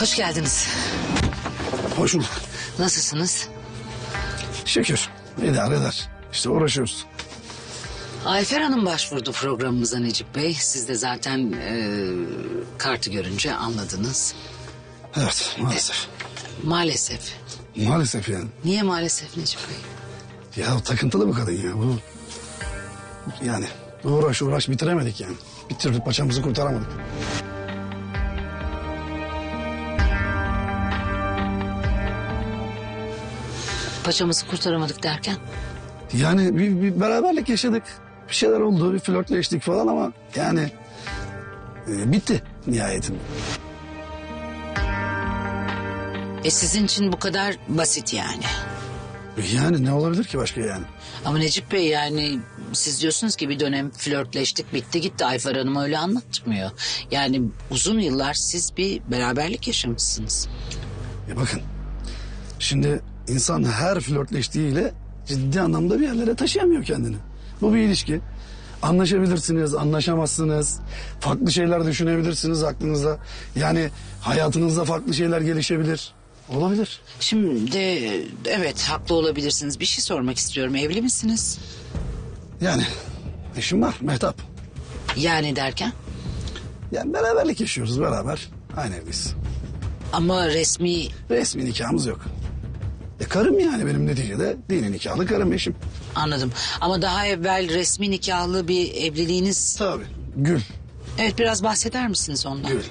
Hoş geldiniz. Hoş bulduk. Nasılsınız? Şükür. İdare eder. İşte uğraşıyoruz. Ayfer Hanım başvurdu programımıza Necip Bey. Siz de zaten e, kartı görünce anladınız. Evet maalesef. Maalesef. Maalesef yani. Niye maalesef Necip Bey? Ya takıntılı bir kadın ya. Bu yani uğraş uğraş bitiremedik yani. Bir türlü paçamızı kurtaramadık. Paçamızı kurtaramadık derken? Yani bir, bir beraberlik yaşadık. Bir şeyler oldu, bir flörtleştik falan ama yani e, bitti nihayetinde. E sizin için bu kadar basit yani. Yani ne olabilir ki başka yani? Ama Necip Bey yani siz diyorsunuz ki bir dönem flörtleştik bitti gitti Ayfer Hanım öyle anlatmıyor. Yani uzun yıllar siz bir beraberlik yaşamışsınız. Ya bakın şimdi insan her flörtleştiğiyle ciddi anlamda bir yerlere taşıyamıyor kendini. Bu bir ilişki. Anlaşabilirsiniz, anlaşamazsınız. Farklı şeyler düşünebilirsiniz aklınızda. Yani hayatınızda farklı şeyler gelişebilir. Olabilir. Şimdi evet haklı olabilirsiniz. Bir şey sormak istiyorum. Evli misiniz? Yani eşim var Mehtap. Yani derken? Yani beraberlik yaşıyoruz beraber. Aynı evdeyiz. Ama resmi Resmi nikahımız yok. E karım yani benim neticede dini nikahlı karım eşim. anladım. Ama daha evvel resmi nikahlı bir evliliğiniz... Tabii. Gül. Evet biraz bahseder misiniz ondan? Gül.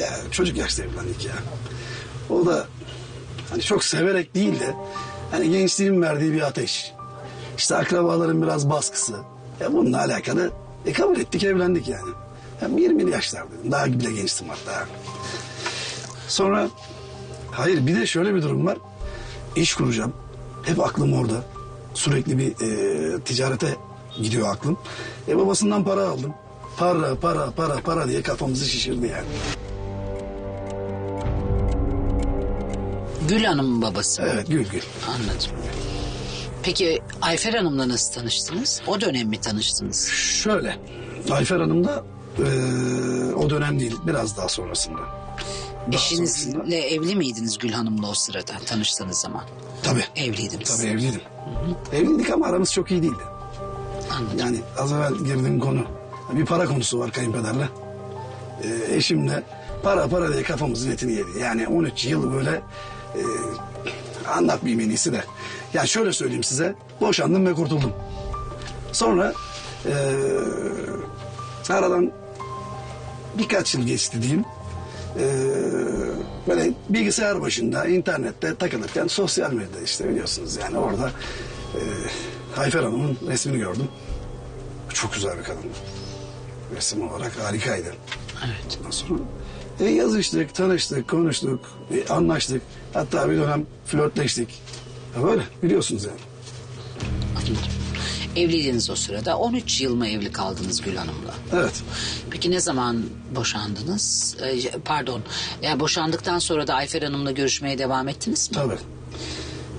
Ya çocuk yaşta evlendik ya. O da hani çok severek değil de hani gençliğin verdiği bir ateş. İşte akrabaların biraz baskısı. Ya bununla alakalı e, kabul ettik evlendik yani. Hem 20'li yaşlardaydım. Daha bile gençtim hatta. Sonra hayır bir de şöyle bir durum var. İş kuracağım. Hep aklım orada. Sürekli bir e, ticarete gidiyor aklım. E babasından para aldım. Para para para para diye kafamızı şişirdi yani. Gül Hanım'ın babası. Evet gül gül. Anladım. Peki Ayfer Hanım'la nasıl tanıştınız? O dönem mi tanıştınız? Şöyle. Ayfer Hanım da e, o dönem değil biraz daha sonrasında. Daha sonrasında- Eşinizle evli miydiniz Gül Hanım'la o sırada tanıştığınız zaman? Tabii. Evliydiniz. Tabii evliydim. Evliydik ama aramız çok iyi değildi. Anladım. Yani az evvel girdiğim konu bir para konusu var kayınpederle. Ee, eşimle para para diye kafamızın etini yedi. Yani 13 yıl böyle e, anlatmayayım en iyisi de. Yani şöyle söyleyeyim size boşandım ve kurtuldum. Sonra e, aradan birkaç yıl geçti diyeyim. E, böyle bilgisayar başında internette takılırken sosyal medyada işte biliyorsunuz yani orada e, Ayfer Hanım'ın resmini gördüm. Çok güzel bir kadın. Resim olarak harikaydı. Evet. Ondan sonra e, yazıştık, tanıştık, konuştuk, e, anlaştık. Hatta bir dönem flörtleştik. Ya böyle biliyorsunuz yani. Anladım. Evliydiniz o sırada. 13 yıl mı evli kaldınız Gül Hanım'la? Evet. Peki ne zaman boşandınız? Ee, pardon. Yani boşandıktan sonra da Ayfer Hanım'la görüşmeye devam ettiniz mi? Tabii.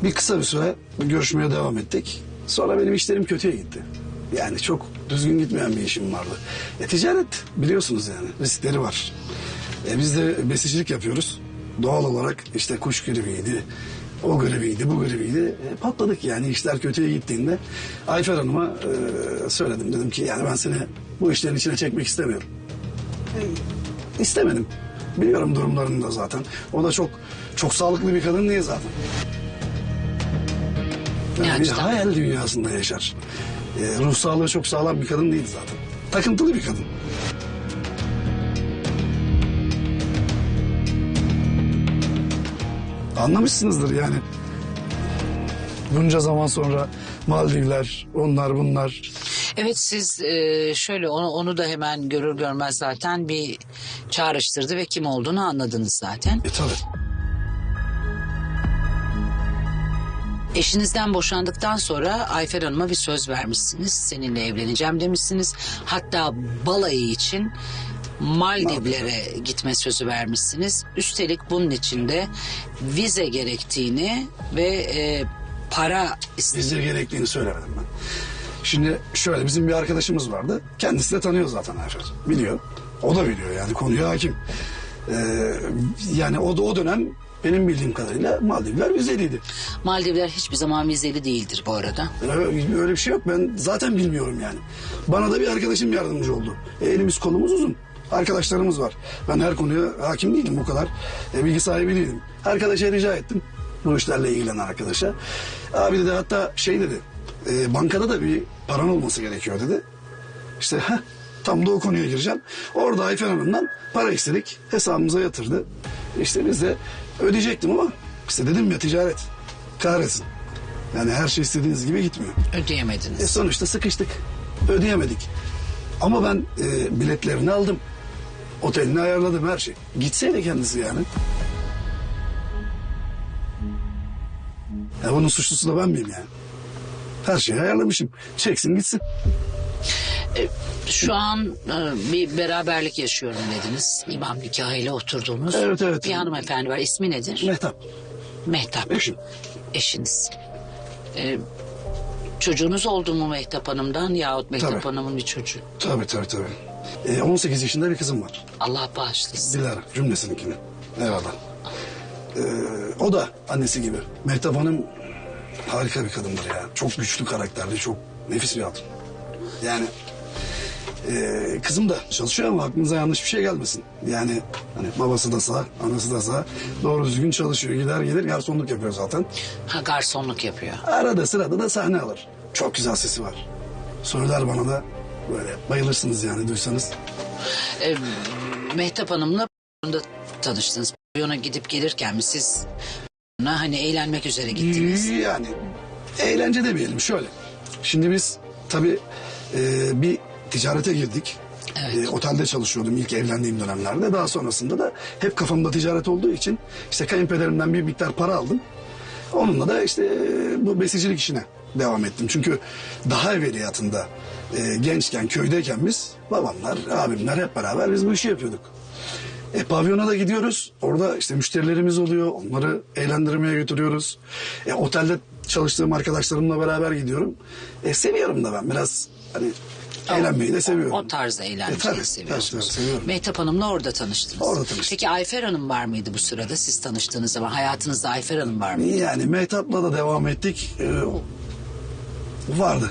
Bir kısa bir süre görüşmeye devam ettik. Sonra benim işlerim kötüye gitti. Yani çok düzgün gitmeyen bir işim vardı. E, ticaret biliyorsunuz yani riskleri var. E, biz de besicilik yapıyoruz. Doğal olarak işte kuş gribiydi, o gribiydi, bu gribiydi. E, patladık yani işler kötüye gittiğinde. Ayfer Hanım'a e, söyledim. Dedim ki yani ben seni bu işlerin içine çekmek istemiyorum. E, istemedim. Biliyorum durumlarını da zaten. O da çok çok sağlıklı bir kadın değil zaten. Yani bir hayal dünyasında yaşar. E, ruh sağlığı çok sağlam bir kadın değil zaten. Takıntılı bir kadın. Anlamışsınızdır yani. Bunca zaman sonra Maldivler, onlar bunlar. Evet siz e, şöyle onu, onu da hemen görür görmez zaten bir çağrıştırdı ve kim olduğunu anladınız zaten. E tabii. Eşinizden boşandıktan sonra Ayfer Hanım'a bir söz vermişsiniz. Seninle evleneceğim demişsiniz. Hatta balayı için Maldivlere gitme sözü vermişsiniz. Üstelik bunun için de vize gerektiğini ve e, para. Bize gerektiğini söylemedim ben. Şimdi şöyle bizim bir arkadaşımız vardı. Kendisi de tanıyor zaten Ayfer. Biliyor. O da biliyor yani konuya hakim. Ee, yani o, o dönem benim bildiğim kadarıyla Maldivler vizeliydi. Maldivler hiçbir zaman vizeli değildir bu arada. Öyle, öyle bir şey yok. Ben zaten bilmiyorum yani. Bana da bir arkadaşım yardımcı oldu. E, elimiz kolumuz uzun. Arkadaşlarımız var. Ben her konuya hakim değilim bu kadar. E, bilgi sahibi değilim. Arkadaşa rica ettim. Bu işlerle ilgilenen arkadaşa. Abi dedi hatta şey dedi. e, bankada da bir paran olması gerekiyor dedi. İşte heh, tam da o konuya gireceğim. Orada Ayfer Hanım'dan para istedik. Hesabımıza yatırdı. İşte biz de ödeyecektim ama işte dedim ya ticaret. Kahretsin. Yani her şey istediğiniz gibi gitmiyor. E Ödeyemediniz. sonuçta sıkıştık. Ödeyemedik. Ama ben e, biletlerini aldım. Otelini ayarladım her şey. Gitseydi kendisi yani. Ya bunun suçlusu da ben miyim yani? Her şeyi ayarlamışım. Çeksin gitsin. E, Şu an e, bir beraberlik yaşıyorum dediniz. İmam nikahıyla oturduğunuz Evet, evet. bir hanımefendi var. İsmi nedir? Mehtap. Mehtap. Eşim. Eşiniz. E, çocuğunuz oldu mu Mehtap Hanım'dan yahut Mehtap Tabii. Hanım'ın bir çocuğu? Tabii tabii tabii. E, 18 yaşında bir kızım var. Allah bağışlasın. Dilara cümlesininkini. Eyvallah. Ee, o da annesi gibi. Mehtap Hanım harika bir kadındır ya. Çok güçlü karakterli, çok nefis bir hatun. Yani ee, kızım da çalışıyor ama aklınıza yanlış bir şey gelmesin. Yani hani babası da sağ, anası da sağ. Doğru düzgün çalışıyor. Gider gelir garsonluk yapıyor zaten. Ha garsonluk yapıyor. Arada sırada da sahne alır. Çok güzel sesi var. Söyler bana da böyle bayılırsınız yani duysanız. E, Mehtap Hanım'la da tanıştınız. Pavyona gidip gelirken mi siz ona hani eğlenmek üzere gittiniz? Yani eğlence demeyelim şöyle. Şimdi biz tabii e, bir ticarete girdik. Evet. E, otelde çalışıyordum ilk evlendiğim dönemlerde. Daha sonrasında da hep kafamda ticaret olduğu için işte kayınpederimden bir miktar para aldım. Onunla da işte e, bu besicilik işine devam ettim. Çünkü daha evveliyatında e, gençken köydeyken biz babamlar, abimler hep beraber biz bu işi yapıyorduk. E, pavyona da gidiyoruz. Orada işte müşterilerimiz oluyor. Onları eğlendirmeye götürüyoruz. E, otelde çalıştığım arkadaşlarımla beraber gidiyorum. E, seviyorum da ben biraz hani eğlenmeyi de seviyorum. O tarzda E, eğlenceyi tabii, seviyorsunuz. tabii, seviyorum. Mehtap Hanım'la orada tanıştınız. Orada tanıştık. Peki Ayfer Hanım var mıydı bu sırada siz tanıştığınız zaman? Hayatınızda Ayfer Hanım var mıydı? Yani Mehtap'la da devam ettik. E, vardı.